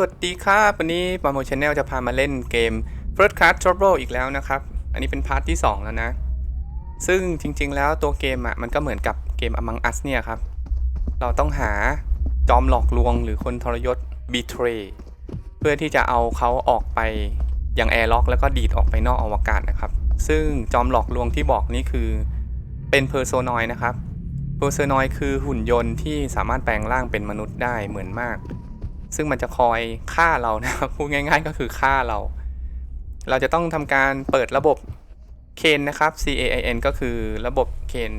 สวัสดีครับวันนี้ปาโมชแนลจะพามาเล่นเกม First Card Trouble อีกแล้วนะครับ อันนี้เป็นพาร์ทที่ 2 แล้วนะ ซึ่งจริงๆ แล้วตัวเกมอะมันก็เหมือนกับเกม Among Us เนี่ยครับ เราต้องหาจอมหลอกลวงหรือคนทรยศ Betray เพื่อที่จะเอาเขาออกไปยังแอร์ล็อกแล้วก็ดีดออกไปนอกอวกาศนะครับ ซึ่งจอมหลอกลวงที่บอกนี่คือเป็นเพอร์โซนอยนะครับเพอร์โซนอยคือหุ่นยนต์ที่สามารถแปลงร่างเป็นมนุษย์ได้เหมือนมาก ซึ่งมันจะคอยฆ่าเรานะครับพูดง่าย ๆ ก็คือฆ่าเรา เราจะต้องทำการเปิดระบบเคนนะครับ C A I N ก็คือระบบเคน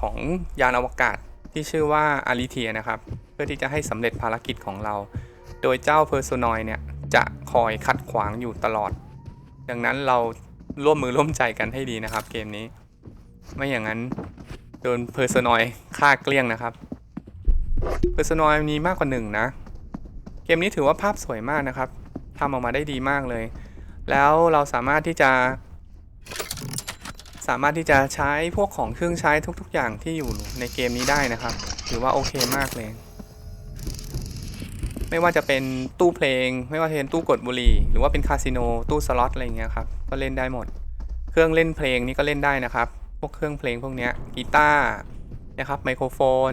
ของยานอวกาศที่ชื่อว่าอาริเทียนะครับ เพื่อที่จะให้สำเร็จภารกิจของเรา โดยเจ้าเพอร์โซนอยเนี่ยจะคอยขัดขวางอยู่ตลอด ดังนั้นเราร่วมมือร่วมใจกันให้ดีนะครับ เกมนี้ ไม่อย่างนั้นโดนเพอร์โซนอยฆ่าเกลี้ยงนะครับเพอร์โซนอยมีมากกว่าหนึ่งนะ มนี้ถือว่าภาพสวยมากนะครับทำออกมาได้ดีมากเลย แล้วเราสามารถที่จะ สามารถที่จะใช้พวกของเครื่องใช้ทุก ๆ อย่างที่อยู่ในเกมนี้ได้นะครับ ถือว่าโอเคมากเลย ไม่ว่าจะเป็นตู้เพลง ไม่ว่าจะเป็นตู้กดบุหรี่ หรือว่าเป็นคาสิโน ตู้สล็อตอะไรอย่างเงี้ยครับ ก็เล่นได้หมด เครื่องเล่นเพลงนี่ก็เล่นได้นะครับ พวกเครื่องเพลงพวกเนี้ยกีตาร์นะครับ ไมโครโฟน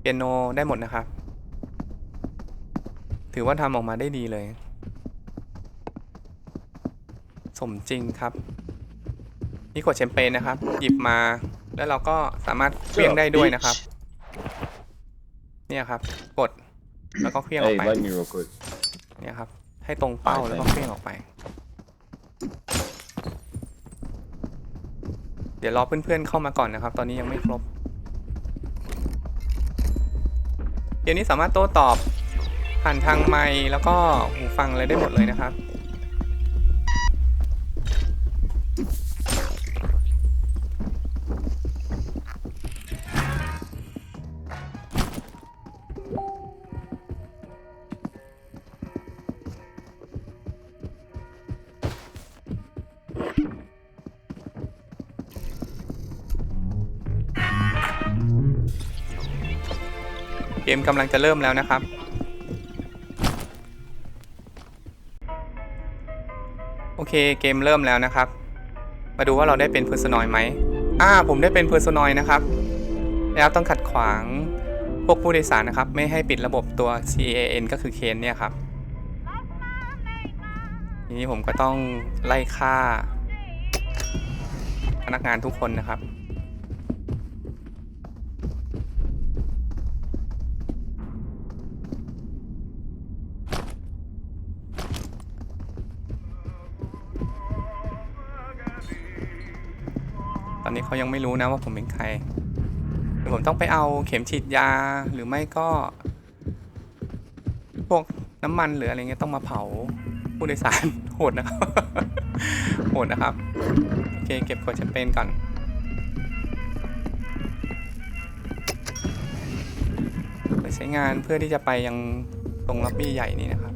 เปียโน ได้หมดนะครับ ถือว่าทำออกมาได้ดีเลย สมจริงครับ นี่ขวดแชมเปญนะครับ หยิบมาแล้วเราก็สามารถเคลี้ยงได้ด้วยนะครับ เนี่ยครับ กดแล้วก็เคลี้ยงออก Hey, ไป light me real quick. เนี่ยครับ ให้ตรงเป้าไปแล้วก็ไปเคลี้ยงออกไป เดี๋ยวรอเพื่อนๆเข้ามาก่อนนะครับ ตอนนี้ยังไม่ครบเกมนี้สามารถโต้ตอบ ผ่านทางไมค์แล้วก็หูฟังอะไรได้หมดเลยนะครับเกมกำลังจะเริ่มแล้วนะครับ เคเกมเริ่มแล้วนะครับ มาดูว่าเราได้เป็นเพอร์ซนอยไหมอ่าผมได้เป็นเพอร์ซนอยนะครับ แล้วต้องขัดขวางพวกผู้โดยสารนะครับ ไม่ให้ปิดระบบตัว CAN ก็คือเคนเนี่ยครับทีนี้ผมก็ต้องไล่ฆ่าพนักงานทุกคนนะครับ อนนี้เขายังไม่รู้นะว่าผมเป็นใคร ผมต้องไปเอาเข็มฉีดยาหรือไม่ก็ พวกน้ำมันหรืออะไรเงี้ยต้องมาเผาผู้โดยสารโหดนะครับโหดนะครับ โอเค เก็บขวดแชมเปญก่อนไปใช้งานเพื่อที่จะไปยังตรงล็อบบี้ใหญ่นี้นะครับ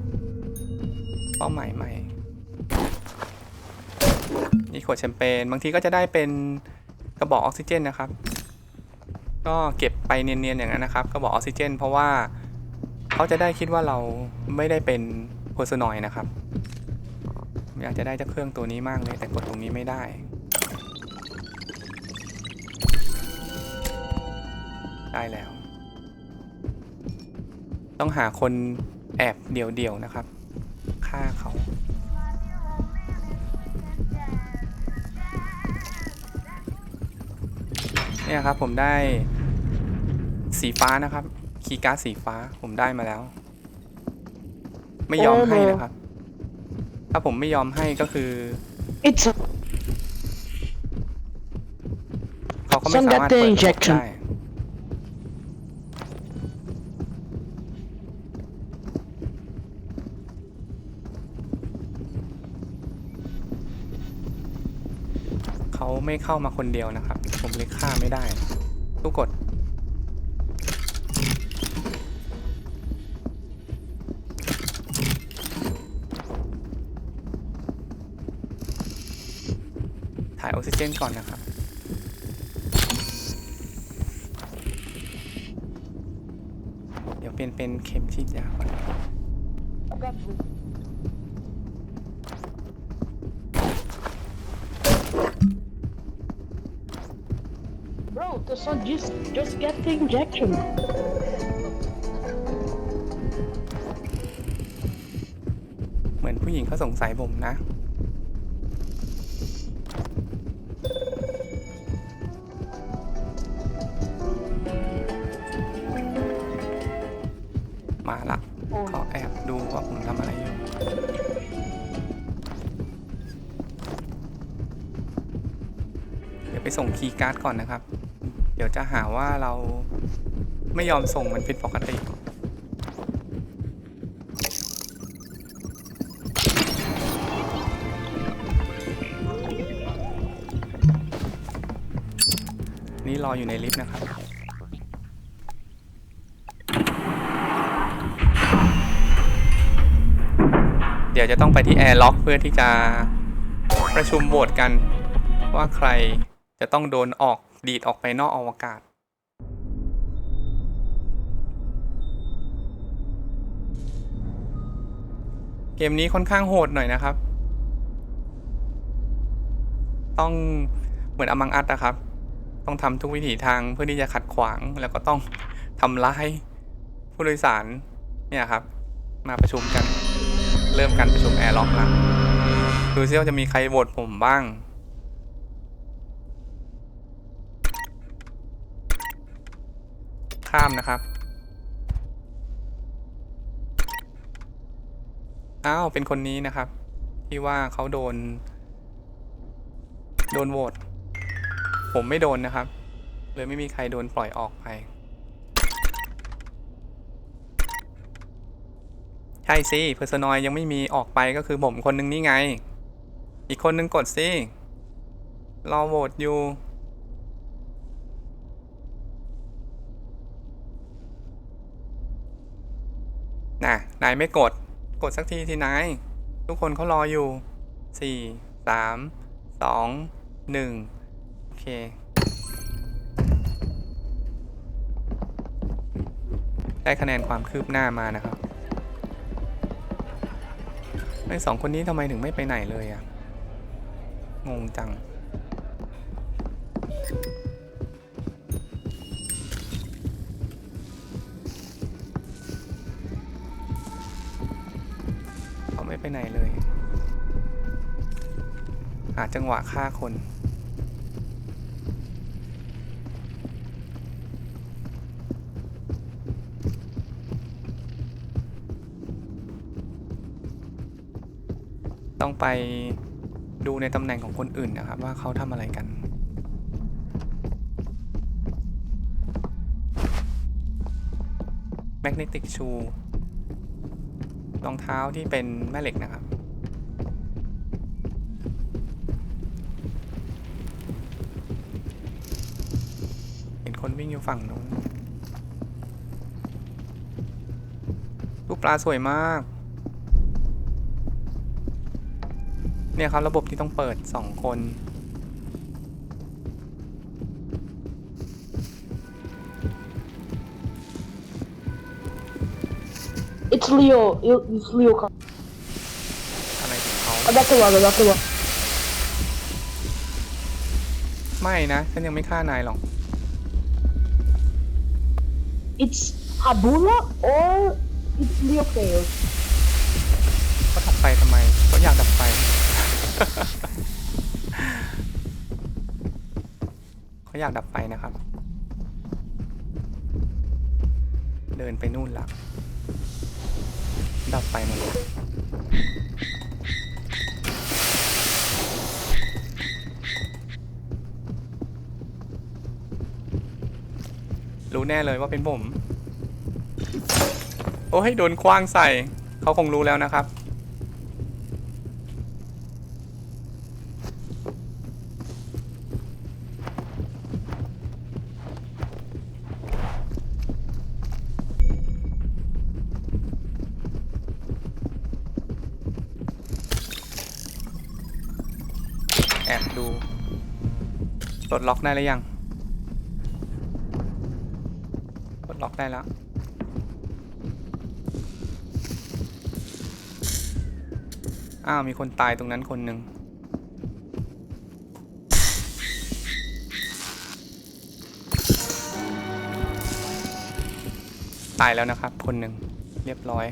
เป้าหมายใหม่นี่ขวดแชมเปญบางทีก็จะได้เป็น กระบอกออกซิเจนนะครับ ก็เก็บไปเนียนๆอย่างนั้นนะครับ กระบอกออกซิเจน เพราะว่าเขาจะได้คิดว่าเราไม่ได้เป็นเพอร์ซนอยนะครับอยากจะได้เจ้าเครื่องตัวนี้มากเลยแต่กดตรงนี้ไม่ได้ได้แล้ว ต้องหาคนแอบเดี่ยวๆนะครับฆ่าเขา เนี่ยครับผมได้สีฟ้านะครับ คีย์การ์ดสีฟ้าผมได้มาแล้ว ไม่ยอมให้นะครับ ถ้าผมไม่ยอมให้ก็คือ It's a เขาก็ไม่สามารถ Some เปิด data ระบบ injection ได้ เขาไม่เข้ามาคนเดียวนะครับ ผมเลยฆ่าไม่ได้ทุกกด ถ่ายออกซิเจนก่อนนะครับเดี๋ยวเปลี่ยนเป็นเข็มฉีดยาก่อน got blue. Bro, the son just just get the injection. เหมือนผู้หญิงเขาสงสัยผมนะ มาละโอ้เขาแอบดูว่าผมทำอะไรอยู่ เดี๋ยวไปส่งคีย์การ์ดก่อนนะครับ เดี๋ยวจะหาว่าเราไม่ยอมส่งมันผิดปกติ นี่รออยู่ในลิฟต์นะครับ เดี๋ยวจะต้องไปที่แอร์ล็อกเพื่อที่จะประชุมโหวตกันว่าใครจะต้องโดนออกดีดออกไปนอกอวกาศ เกมนี้ค่อนข้างโหดหน่อยนะครับ ต้องเหมือนอมังอัดนะครับ ต้องทำทุกวิถีทางเพื่อที่จะขัดขวางแล้วก็ต้องทำร้ายผู้โดยสารเนี่ยครับ มาประชุมกัน เริ่มการประชุมแอร์ล็อกแล้วดูซิว่าจะมีใครโหวตผมบ้าง ข้ามนะครับ อ้าว เป็นคนนี้นะครับ ที่ว่าเขาโดน โดนโหวตผมไม่โดนนะครับ เลยไม่มีใครโดนปล่อยออกไป ใช่สิเพอร์ซนอยยังไม่มีออกไปก็คือผมคนนึงนี่ไง อีกคนนึงกดสิรอโหวตอยู่ น่ะ นายไม่กด กดสักทีทีนาย ทุกคนเขารออยู่สี่สามสองหนึ่งโอเค ได้คะแนนความคืบหน้ามานะครับไอ้สองคนนี้ทำไมถึงไม่ไปไหนเลยอะงงจัง ไปไหนเลย หาจังหวะฆ่าคนต้องไปดูในตำแหน่งของคนอื่นนะครับ ว่าเขาทำอะไรกัน แมกเนติกชู รองเท้าที่เป็นแม่เหล็กนะครับ เห็นคนวิ่งอยู่ฝั่งนู้นรูปปลาสวยมาก เนี่ยครับระบบที่ต้องเปิด2คน It's Leo. It- It's Leo. come. อะไรของเขา I got the one. I got the one. ไม่นะ ฉันยังไม่ฆ่านายหรอก It's Habula or it's Leo Chaos. เขาดับไฟทำไมเขาอยากดับไฟ เขาอยากดับไฟนะครับ เดินไปนู่นละดับ ไปหมาเลยรู้แน่เลยว่าเป็นผม โอ้ให้โดนคว้างใส่ เขาคงรู้แล้วนะครับ ดล็อกได้หรือยังปลดล็อกได้แล้ว อ้าว มีคนตายตรงนั้นคนหนึ่งตายแล้วนะครับ คนหนึ่งเรียบร้อย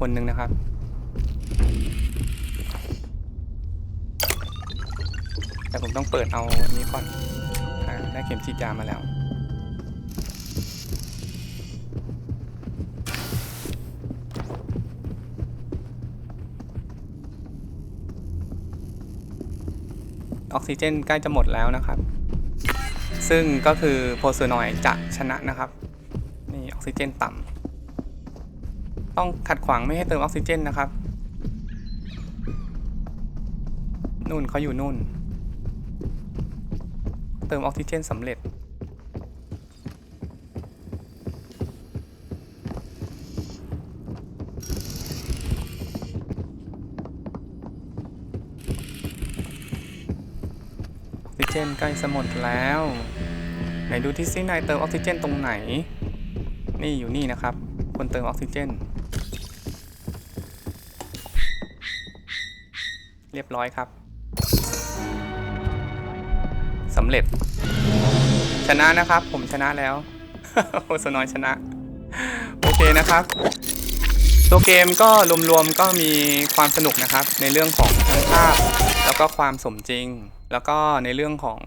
คนหนึ่งนะครับ แต่ผมต้องเปิดเอาอันนี้ก่อนอได้เข็มฉีดยามาแล้ว ออกซิเจนใกล้จะหมดแล้วนะครับ ซึ่งก็คือโพซูนอยจะชนะนะครับ นี่ออกซิเจนต่ำ ต้องขัดขวางไม่ให้เติมออกซิเจนนะครับ นู่นเขาอยู่นู่น เติมออกซิเจนสำเร็จ ออกซิเจนใกล้จะหมดแล้ว ไหนดูที่ซินายเติมออกซิเจนตรงไหน นี่อยู่นี่นะครับ คนเติมออกซิเจน เรี ยบร้อยครับสำเร็จ ชนะนะครับ ผมชนะแล้วโอสนอยชนะ โอเคนะครับ ตัวเกมก็รวมๆก็มีความสนุกนะครับ ในเรื่องของทั้งภาพ แล้วก็ความสมจริง แล้วก็ในเรื่องของ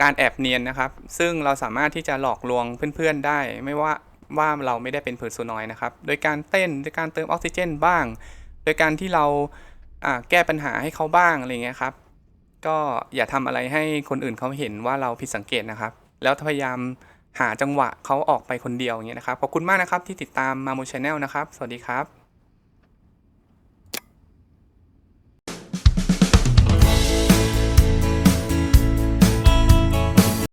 การแอบเนียนนะครับ ซึ่งเราสามารถที่จะหลอกลวงเพื่อนๆได้ ไม่ว่าว่าเราไม่ได้เป็นเพอร์โซนอยนะครับ โดยการเต้น โดยการเติมออกซิเจนบ้าง โดยการที่เรา แก้ปัญหาให้เขาบ้างอะไรเงี้ยครับ ก็อย่าทำอะไรให้คนอื่นเขาเห็นว่าเราผิดสังเกตนะครับ แล้วพยายามหาจังหวะเขาออกไปคนเดียวอย่างเงี้ยนะครับ ขอบคุณมากนะครับที่ติดตามมาโมชแนลนะครับ สวัสดีครับ